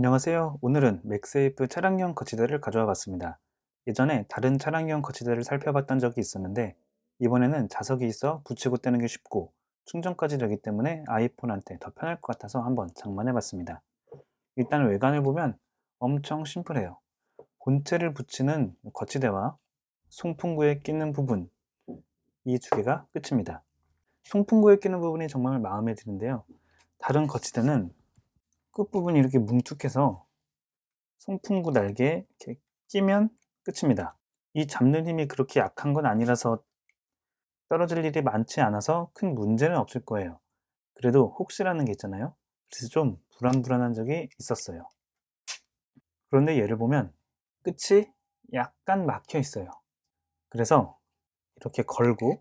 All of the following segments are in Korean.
안녕하세요. 오늘은 맥세이프 차량용 거치대를 가져와 봤습니다. 예전에 다른 차량용 거치대를 살펴봤던 적이 있었는데 이번에는 자석이 있어 붙이고 떼는 게 쉽고 충전까지 되기 때문에 아이폰한테 더 편할 것 같아서 한번 장만해 봤습니다. 일단 외관을 보면 엄청 심플해요. 본체를 붙이는 거치대와 송풍구에 끼는 부분 이 두 개가 끝입니다. 송풍구에 끼는 부분이 정말 마음에 드는데요. 다른 거치대는 끝부분이 이렇게 뭉툭해서 송풍구 날개에 이렇게 끼면 끝입니다. 이 잡는 힘이 그렇게 약한 건 아니라서 떨어질 일이 많지 않아서 큰 문제는 없을 거예요. 그래도 혹시라는 게 있잖아요. 그래서 좀 불안불안한 적이 있었어요. 그런데 얘를 보면 끝이 약간 막혀 있어요. 그래서 이렇게 걸고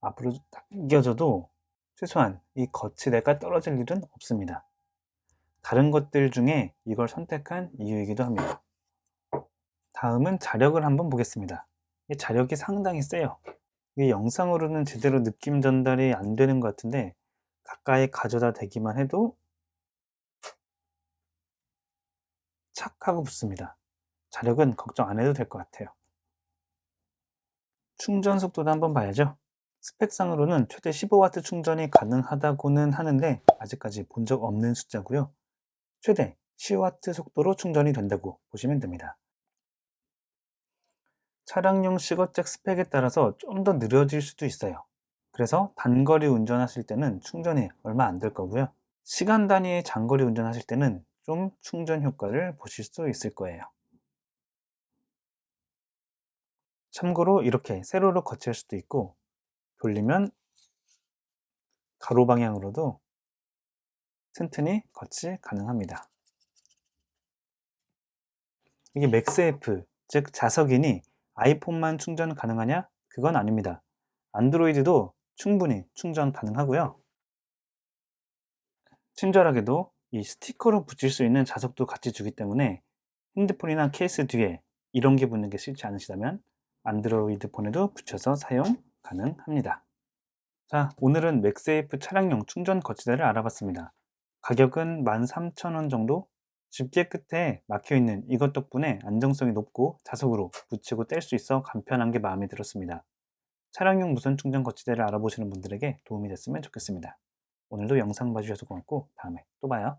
앞으로 당겨져도 최소한 이 거치대가 떨어질 일은 없습니다. 다른 것들 중에 이걸 선택한 이유이기도 합니다. 다음은 자력을 한번 보겠습니다. 이 자력이 상당히 세요. 이 영상으로는 제대로 느낌 전달이 안 되는 것 같은데 가까이 가져다 대기만 해도 착 하고 붙습니다. 자력은 걱정 안 해도 될 것 같아요. 충전 속도도 한번 봐야죠. 스펙상으로는 최대 15W 충전이 가능하다고는 하는데 아직까지 본 적 없는 숫자고요. 최대 10W 속도로 충전이 된다고 보시면 됩니다. 차량용 시거잭 스펙에 따라서 좀 더 느려질 수도 있어요. 그래서 단거리 운전하실 때는 충전이 얼마 안 될 거고요. 시간 단위의 장거리 운전하실 때는 좀 충전 효과를 보실 수 있을 거예요. 참고로 이렇게 세로로 거칠 수도 있고 돌리면 가로 방향으로도 튼튼히 거치 가능합니다. 이게 맥스F, 즉 자석이니 아이폰만 충전 가능하냐? 그건 아닙니다. 안드로이드도 충분히 충전 가능하고요. 친절하게도 이 스티커로 붙일 수 있는 자석도 같이 주기 때문에 핸드폰이나 케이스 뒤에 이런 게 붙는 게 싫지 않으시다면 안드로이드 폰에도 붙여서 사용 가능합니다. 자, 오늘은 맥세이프 차량용 충전 거치대를 알아봤습니다. 가격은 13,000원 정도? 집게 끝에 막혀있는 이것 덕분에 안정성이 높고 자석으로 붙이고 뗄 수 있어 간편한 게 마음에 들었습니다. 차량용 무선 충전 거치대를 알아보시는 분들에게 도움이 됐으면 좋겠습니다. 오늘도 영상 봐주셔서 고맙고 다음에 또 봐요.